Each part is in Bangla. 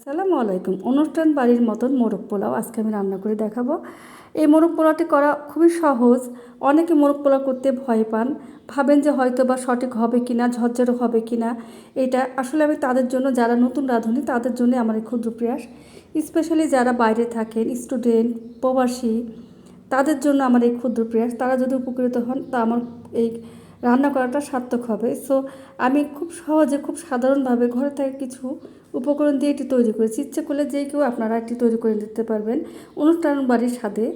আসসালামু আলাইকুম। অনুষ্ঠান বাড়ির মতন মোরগ পোলাও আজকে আমি রান্না করে দেখাবো। এই মোরগ পোলাওটি করা খুবই সহজ। অনেকে মোরগ পোলাও করতে ভয় পান। ভাবেন যে হয়তো বা সঠিক হবে কি না ঝরঝরে হবে কি না এটা আসলে আমি তাদের জন্য, যারা নতুন রাঁধুনি, তাদের জন্য আমার এই ক্ষুদ্র প্রয়াস। স্পেশালি যারা বাইরে থাকেন স্টুডেন্ট প্রবাসী, তাদের জন্য আমার এই ক্ষুদ্র প্রয়াস। তারা যদি উপকৃত হন, তা আমার এই রান্না করাটা সার্থক হবে। সো আমি খুব সহজে, খুব সাধারণভাবে ঘরে থেকে কিছু উপকরণ দিয়ে এটি তৈরি করেছি। ইচ্ছে করলে যে কেউ আপনারা এটি তৈরি করে দিতে পারবেন। অনুষ্ঠান বাড়ির স্বাদে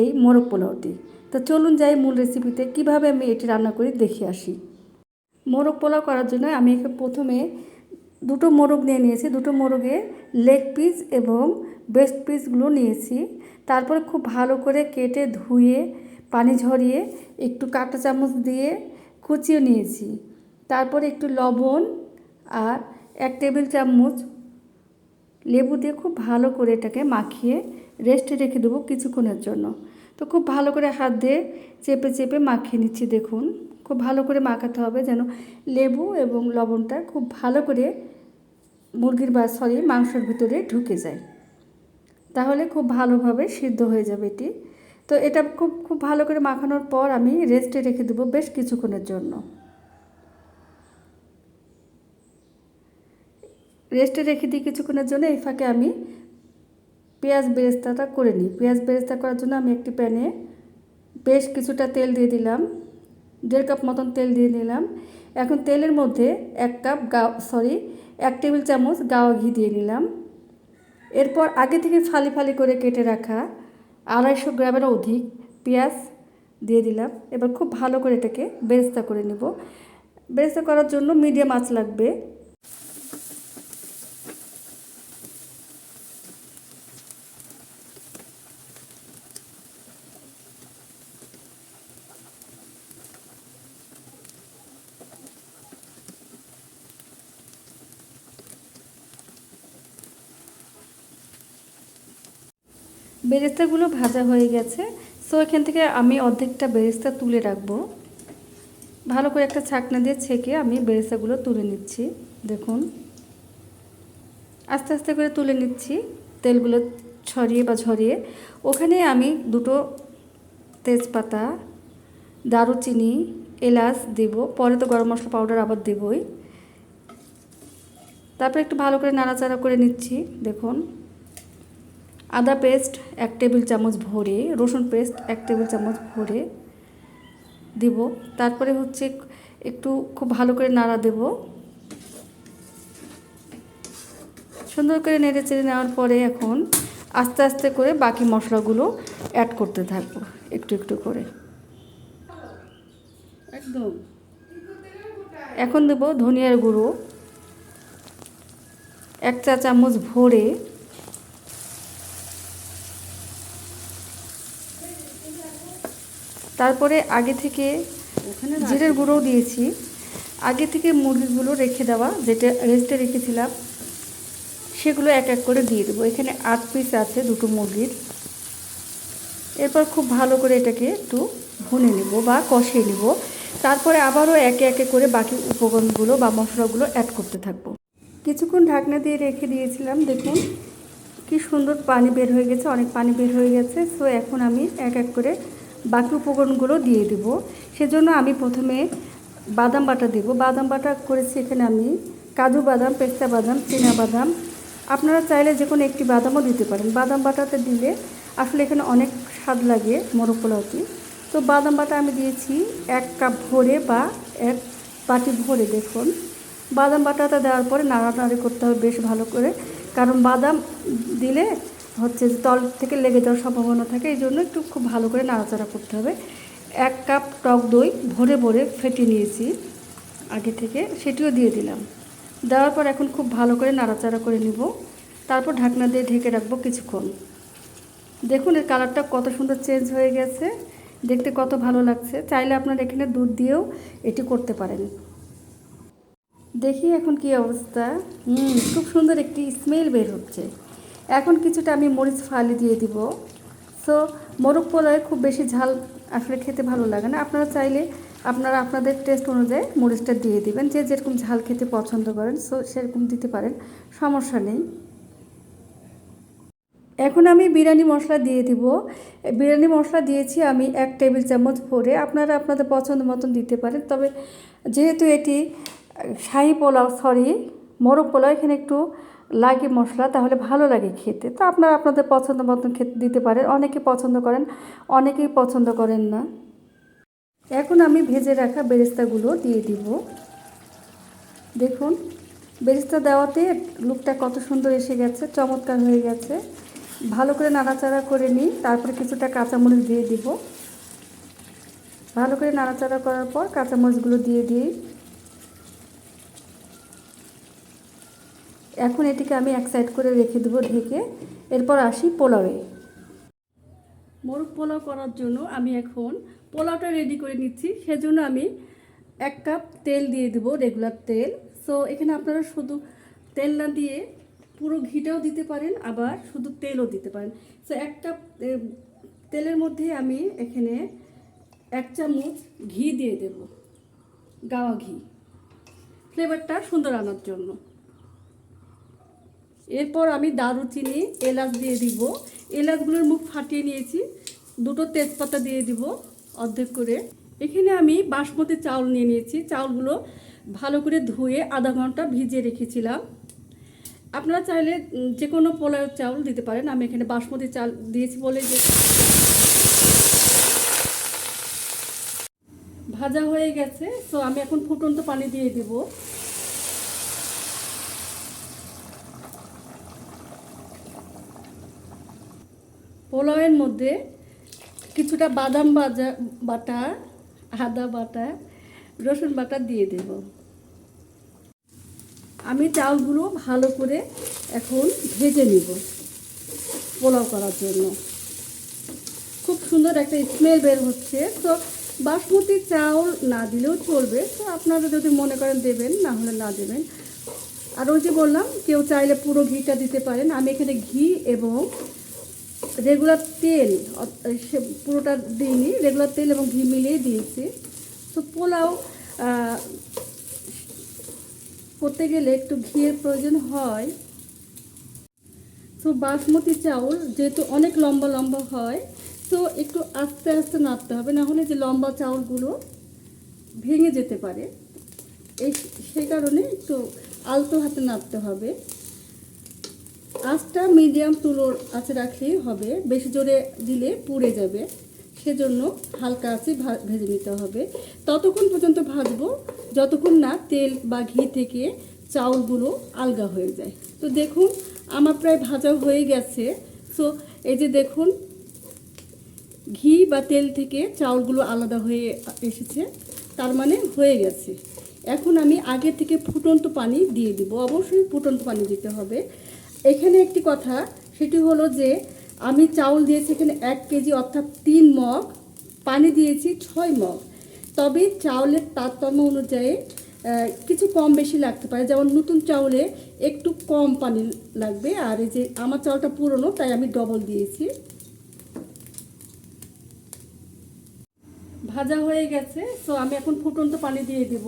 এই মোরগ পোলাওটি। তো চলুন যাই মূল রেসিপিতে কীভাবে আমি এটি রান্না করি দেখে আসি। মোরগ পোলাও করার জন্য আমি প্রথমে দুটো মোরগ নিয়ে নিয়েছি। দুটো মোরগে লেগ পিস এবং বেস্ট পিসগুলো নিয়েছি। তারপরে খুব ভালো করে কেটে ধুয়ে, পানি ঝরিয়ে, একটু কাঁটা চামচ দিয়ে কুচিয়ে নিয়েছি। তারপরে একটু লবণ আর এক টেবিল চামচ লেবু দিয়ে খুব ভালো করে এটাকে মাখিয়ে রেস্টে রেখে দেবো কিছুক্ষণের জন্য। তো খুব ভালো করে হাত দিয়ে চেপে চেপে মাখিয়ে নিচ্ছি, দেখুন। খুব ভালো করে মাখাতে হবে যেন লেবু এবং লবণটা খুব ভালো করে মুরগির বা সরি মাংসের ভিতরে ঢুকে যায়। তাহলে খুব ভালোভাবে সিদ্ধ হয়ে যাবে এটি। তো এটা খুব খুব ভালো করে মাখানোর পর আমি রেস্টে রেখে দেবো বেশ কিছুক্ষণের জন্য। রেস্টে রেখে দিই কিছুক্ষণের জন্য, এই ফাঁকে আমি পেঁয়াজ বেরেস্তাটা করে নিই। পেঁয়াজ বেরেস্তা করার জন্য আমি একটি প্যানে বেশ কিছুটা তেল দিয়ে দিলাম, দেড় কাপ মতন তেল দিয়ে নিলাম। এখন তেলের মধ্যে এক কাপ গা সরি এক টেবিল চামচ গাওয়া ঘি দিয়ে নিলাম। এরপর আগে থেকে ফালি ফালি করে কেটে রাখা আড়াইশো গ্রামের অধিক পেঁয়াজ দিয়ে দিলাম। এবার খুব ভালো করে এটাকে বেরেস্তা করে নেব। বেরেস্তা করার জন্য মিডিয়াম আঁচ লাগবে। বেরেস্তাগুলো ভাজা হয়ে গেছে। সো এখান থেকে আমি অর্ধেকটা বেরেস্তা তুলে রাখব। ভালো করে একটা ছাকনা দিয়ে ছেঁকে আমি বেরেস্তাগুলো তুলে নিচ্ছি। দেখুন। আস্তে আস্তে করে তুলে নিচ্ছি তেলগুলো ছড়িয়ে বা ঝরিয়ে। ওখানে আমি দুটো তেজপাতা, দারুচিনি, এলাচ দেব। পরে তো গরম মশলা পাউডার আবার দেবই। তারপর একটু ভালো করে নাড়াচাড়া করে নিচ্ছি। দেখুন। আদা পেস্ট এক টেবিল চামচ ভরে রসুন পেস্ট এক টেবিল চামচ ভরে দিব। তারপরে হচ্ছে একটু খুব ভালো করে নাড়া দেব। সুন্দর করে নেড়ে চেড়ে নেওয়ার পরে এখন আস্তে আস্তে করে বাকি মশলাগুলো অ্যাড করতে থাকব একটু একটু করে। একদম। এখন দেব ধনিয়ার গুঁড়ো এক চা চামচ ভরে তারপরে আগে থেকে জিরের গুঁড়োও দিয়েছি। আগে থেকে মুরগিগুলো রেখে দেওয়া যেটা রেস্টে রেখেছিলাম সেগুলো এক এক করে দিয়ে দেবো। এখানে আট পিস আছে দুটো মুরগির। এরপর খুব ভালো করে এটাকে একটু ভুনে নেব বা কষিয়ে নেব। তারপরে আবারও একে একে করে বাকি উপকরণগুলো বা মশলাগুলো অ্যাড করতে থাকব। কিছুক্ষণ ঢাকনা দিয়ে রেখে দিয়েছিলাম দেখুন কি সুন্দর পানি বের হয়ে গেছে অনেক পানি বের হয়ে গেছে। সো এখন আমি এক এক করে বাকি উপকরণগুলো দিয়ে দেবো। সেজন্য আমি প্রথমে বাদাম বাটা দেবো। বাদাম বাটা করেছি এখানে আমি কাজু বাদাম, পেস্তা বাদাম, চীনা বাদাম। আপনারা চাইলে যে কোনো একটি বাদামও দিতে পারেন। বাদাম বাটাতে দিলে আসলে এখানে অনেক স্বাদ লাগে মোরগ পোলাওটি তো বাদাম বাটা আমি দিয়েছি এক কাপ ভরে বা এক বাটি ভরে, দেখুন। বাদাম বাটাটা দেওয়ার পরে নাড়ানাড়ি করতে হবে বেশ ভালো করে। কারণ বাদাম দিলে হচ্ছে যে তল থেকে লেগে যাওয়ার সম্ভাবনা থাকে, এই জন্য একটু খুব ভালো করে নাড়াচাড়া করতে হবে। এক কাপ টক দই ভরে ভরে ফেটে নিয়েছি আগে থেকে, সেটিও দিয়ে দিলাম। দেওয়ার পর এখন খুব ভালো করে নাড়াচাড়া করে নিব। তারপর ঢাকনা দিয়ে ঢেকে রাখব কিছুক্ষণ। দেখুন, এর কালারটা কত সুন্দর চেঞ্জ হয়ে গেছে। দেখতে কত ভালো লাগছে। চাইলে আপনার এখানে দুধ দিয়েও এটি করতে পারেন। দেখি এখন কি অবস্থা। হুম, খুব সুন্দর একটি স্মেল বের হচ্ছে। এখন কিছুটা আমি মরিচ ফালি দিয়ে দিব। সো মোরগ পোলায় খুব বেশি ঝাল আসলে খেতে ভালো লাগে না। আপনারা চাইলে আপনারা আপনাদের টেস্ট অনুযায়ী মরিচটা দিয়ে দিবেন। যে যেরকম ঝাল খেতে পছন্দ করেন সো সেরকম দিতে পারেন। সমস্যা নেই। এখন আমি বিরিয়ানি মশলা দিয়ে দিব। বিরিয়ানি মশলা দিয়েছি আমি এক টেবিল চামচ ভরে। আপনারা আপনাদের পছন্দ মতন দিতে পারেন। তবে যেহেতু এটি শাহি পোলাও সরি মোরগ পোলাও, এখানে একটু লাগে মশলা, তাহলে ভালো লাগে খেতে। তো আপনারা আপনাদের পছন্দ মতন খেতে, দিতে পারেন। অনেকে পছন্দ করেন, অনেকেই পছন্দ করেন না। এখন আমি ভেজে রাখা বেরেস্তাগুলো দিয়ে দিব। দেখুন, বেরেস্তা দেওয়াতে লুকটা কত সুন্দর এসে গেছে, চমৎকার হয়ে গেছে। ভালো করে নাড়াচাড়া করে নিই, তারপরে কিছুটা কাঁচামরিচ দিয়ে দিব। ভালো করে নাড়াচাড়া করার পর কাঁচামরিচগুলো দিয়ে দিই। এখন এটিকে আমি এক সাইড করে রেখে দেবো ঢেকে। এরপর আসি পোলাওয়ে। মোরগ পোলাও করার জন্য আমি এখন পোলাওটা রেডি করে নিচ্ছি। সেজন্য আমি এক কাপ তেল দিয়ে দেবো রেগুলার তেল। সো এখানে আপনারা শুধু তেল না দিয়ে পুরো ঘিটাও দিতে পারেন, আবার শুধু তেলও দিতে পারেন। সো এক কাপ তেলের মধ্যে আমি এখানে এক চামচ ঘি দিয়ে দেব। গাওয়া ঘি। ফ্লেভারটা সুন্দর আনার জন্য। এরপর আমি দারুচিনি, এলাচ দিয়ে দিব। এলাচগুলোর মুখ ফাটিয়ে নিয়েছি। দুটো তেজপাতা দিয়ে দিব অর্ধেক করে। এখানে আমি বাসমতি চাউল নিয়ে নিয়েছি। চাউলগুলো ভালো করে ধুয়ে আধা ঘণ্টা ভিজিয়ে রেখেছিলাম। আপনারা চাইলে যে কোনো পোলাও চাউল দিতে পারেন। আমি এখানে বাসমতি চাল দিয়েছি বলে যে ভাজা হয়ে গেছে। তো আমি এখন ফুটন্ত পানি দিয়ে দিব। পোলাওয়ের মধ্যে কিছুটা বাদাম বাজা, বাটা, আদা বাটা, রসুন বাটা দিয়ে দেব। আমি চাউলগুলো ভালো করে এখন ভেজে নিব পোলাও করার জন্য। খুব সুন্দর একটা স্মেল বের হচ্ছে। তো বাসমতি চাউল না দিলেও চলবে। তো আপনারা যদি মনে করেন দেবেন, না হলে না দেবেন। আর ওই যে বললাম, কেউ চাইলে পুরো ঘিটা দিতে পারেন। আমি এখানে ঘি এবং রেগুলার তেল সে পুরোটা দিইনি রেগুলার তেল এবং ঘি মিলিয়ে দিয়েছি। তো পোলাও করতে গেলে একটু ঘিয়ের প্রয়োজন হয়। তো বাসমতি চাউল যেহেতু অনেক লম্বা লম্বা হয়, তো একটু আস্তে আস্তে নাড়তে হবে, না হলে যে লম্বা চাউলগুলো ভেঙে যেতে পারে। এই সেই কারণে একটু আলতো হাতে নাড়তে হবে। আঁচটা মিডিয়াম তুলোর আছে রাখলেই হবে। বেশি জোরে দিলে পুড়ে যাবে। সেজন্য হালকা আছে ভেজে নিতে হবে। ততক্ষণ পর্যন্ত ভাজবো। যতক্ষণ না তেল বা ঘি থেকে চাউলগুলো আলগা হয়ে যায়। তো দেখুন, আমার প্রায় ভাজা হয়ে গেছে। সো এই যে দেখুন, ঘি বা তেল থেকে চাউলগুলো আলাদা হয়ে এসেছে। তার মানে হয়ে গেছে। এখন আমি আগে থেকে ফুটন্ত পানি দিয়ে দিব। অবশ্যই ফুটন্ত পানি দিতে হবে। এখানে একটি কথা, সেটি হলো যে আমি চাউল দিয়েছি এখানে এক কেজি, অর্থাৎ তিন মগ, পানি দিয়েছি ছয় মগ। তবে চাউলের তারতম্য অনুযায়ী কিছু কম বেশি লাগতে পারে। যেমন নতুন চাউলে একটু কম পানি লাগবে, আর এই যে আমার চাউলটা পুরনো, তাই আমি ডবল দিয়েছি। ভাজা হয়ে গেছে, তো আমি এখন ফুটন্ত পানি দিয়ে দেব।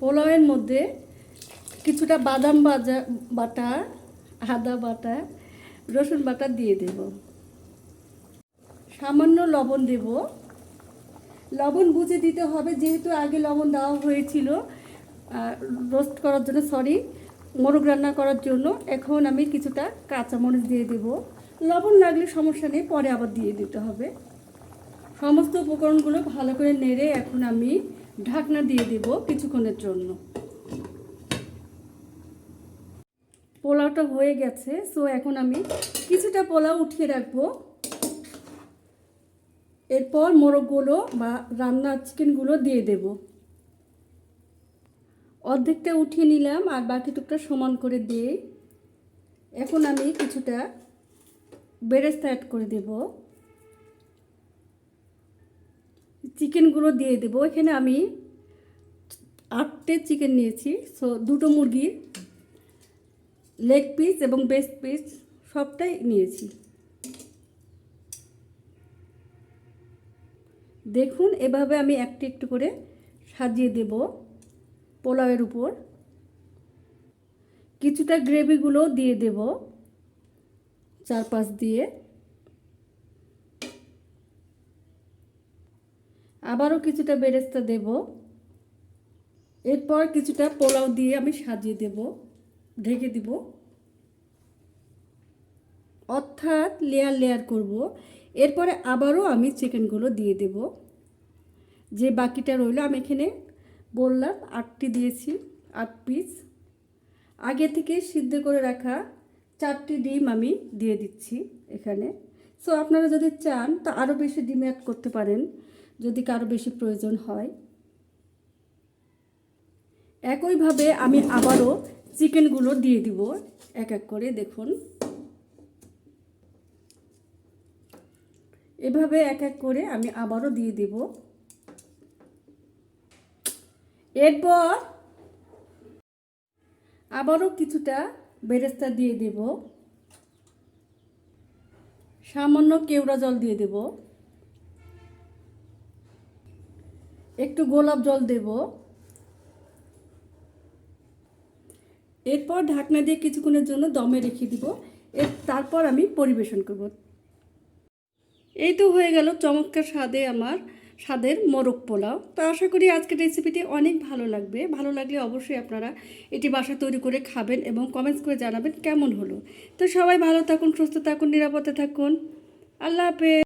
পোলাওয়ের মধ্যে কিছুটা বাদাম বাজা বাটা, আদা বাটা, রসুন বাটা দিয়ে দেব। সামান্য লবণ দেব। লবণ বুঝে দিতে হবে, যেহেতু আগে লবণ দেওয়া হয়েছিল রোস্ট করার জন্য সরি মোরগ রান্না করার জন্য। এখন আমি কিছুটা কাঁচামরিচ দিয়ে দেব। লবণ লাগলে সমস্যা নেই, পরে আবার দিয়ে দিতে হবে। সমস্ত উপকরণগুলো ভালো করে নেড়ে এখন আমি ঢাকনা দিয়ে দেব কিছুক্ষণের জন্য। পোলাওটা হয়ে গেছে সো এখন আমি কিছুটা পোলাও উঠিয়ে রাখব। এরপর মোরগগুলো বা রান্না চিকেনগুলো দিয়ে দেব। অর্ধেকটা উঠিয়ে নিলাম আর বাকি টুকটা সমান করে দিয়ে এখন আমি কিছুটা বেরেস্তা অ্যাড করে দেব। চিকেনগুলো দিয়ে দেব। এখানে আমি আটটে চিকেন নিয়েছি। সো দুটো মুরগি লেগ পিস এবং বেস্ট পিস সবটাই নিয়েছি। দেখুন, এভাবে আমি একটু একটু করে সাজিয়ে দেব পোলাওয়ের উপর। কিছুটা গ্রেভিগুলো দিয়ে দেব চারপাশ দিয়ে। আবারও কিছুটা বেরেস্তা দেব। এরপর কিছুটা পোলাও দিয়ে আমি সাজিয়ে দেব, ঢেকে দিব। অর্থাৎ লেয়ার লেয়ার করব। এরপরে আবারও আমি চিকেনগুলো দিয়ে দেব। যে বাকিটা রইল আমি এখানে বললাম আটটি দিয়েছি, আট পিস আগে থেকে সিদ্ধ করে রাখা চারটি ডিম আমি দিয়ে দিচ্ছি এখানে। সো আপনারা যদি চান তো আরও বেশি ডিম অ্যাড করতে পারেন। যদি কারও বেশি প্রয়োজন হয়। একইভাবে আমি আবারও চিকেনগুলো দিয়ে দিব। এক এক করে দেখুন। এভাবে এক এক করে আমি আবারও দিয়ে দেব। এরপর আবারও কিছুটা বেরেস্তা দিয়ে দেব। সামান্য কেওড়া জল দিয়ে দেব। একটু গোলাপ জল দেব। এরপর ঢাকনা দিয়ে কিছুক্ষণের জন্য দমে রেখে দিব। এর তারপর আমি পরিবেশন করব। এই তো হয়ে গেল চমৎকার স্বাদে আমার স্বাদের মোরগ পোলাও। তো আশা করি আজকের রেসিপিটি অনেক ভালো লাগবে। ভালো লাগলে অবশ্যই আপনারা এটি বাসায় তৈরি করে খাবেন এবং কমেন্টস করে জানাবেন কেমন হলো। তো সবাই ভালো থাকুন, সুস্থ থাকুন, নিরাপদে থাকুন। আল্লাহ হাফেজ।